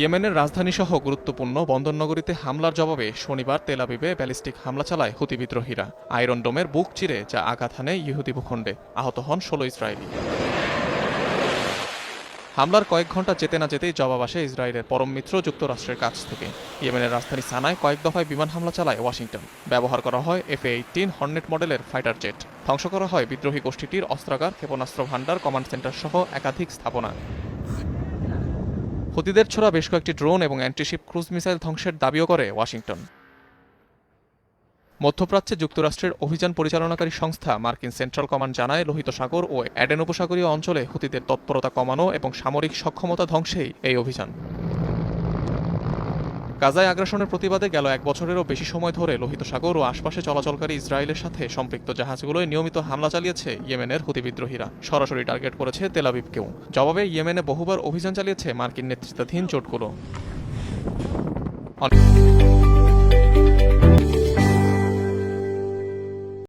ইয়েমেনের রাজধানীসহ গুরুত্বপূর্ণ বন্দরনগরীতে হামলার জবাবে শনিবার তেলাবিবে ব্যালিস্টিক হামলা চালায় হুতি বিদ্রোহীরা। আয়রন ডোমের বুক চিরে যা আঘাত হানে ইহুদি ভূখণ্ডে। আহত হন ষোলো ইসরায়েলি। হামলার কয়েক ঘণ্টা যেতে না যেতেই জবাব আসে ইসরায়েলের পরম মিত্র যুক্তরাষ্ট্রের কাছ থেকে। ইয়েমেনের রাজধানী সানায় কয়েক দফায় বিমান হামলা চালায় ওয়াশিংটন। ব্যবহার করা হয় এফ এইটিন হর্নেট মডেলের ফাইটার জেট। ধ্বংস করা হয় বিদ্রোহী গোষ্ঠীটির অস্ত্রাগার, ক্ষেপণাস্ত্র ভাণ্ডার, কমান্ড সেন্টার সহ একাধিক স্থাপনা। হুতিদের ছোড়া বেশ কয়েকটি ড্রোন এবং অ্যান্টিশিপ ক্রুজ মিসাইল ধ্বংসের দাবিও করে ওয়াশিংটন। মধ্যপ্রাচ্যে যুক্তরাষ্ট্রের অভিযান পরিচালনাকারী সংস্থা মার্কিন সেন্ট্রাল কমান্ড জানায়, লোহিত সাগর ও অ্যাডেন উপসাগরীয় অঞ্চলে হুতিদের তৎপরতা কমানো এবং সামরিক সক্ষমতা ধ্বংসেই এই অভিযান। গাজায় আগ্রাসনের প্রতিবাদে গেল এক বছরেরও বেশি সময় ধরে লোহিত সাগর ও আশপাশে চলাচলকারী ইসরায়েলের সাথে সম্পৃক্ত জাহাজগুলোয় নিয়মিত হামলা চালিয়েছে ইয়েমেনের হুতি বিদ্রোহীরা। সরাসরি টার্গেট করেছে তেলাবিবকেও জবাবে ইয়েমেনে বহুবার অভিযান চালিয়েছে মার্কিন নেতৃত্বাধীন জোটগুলো।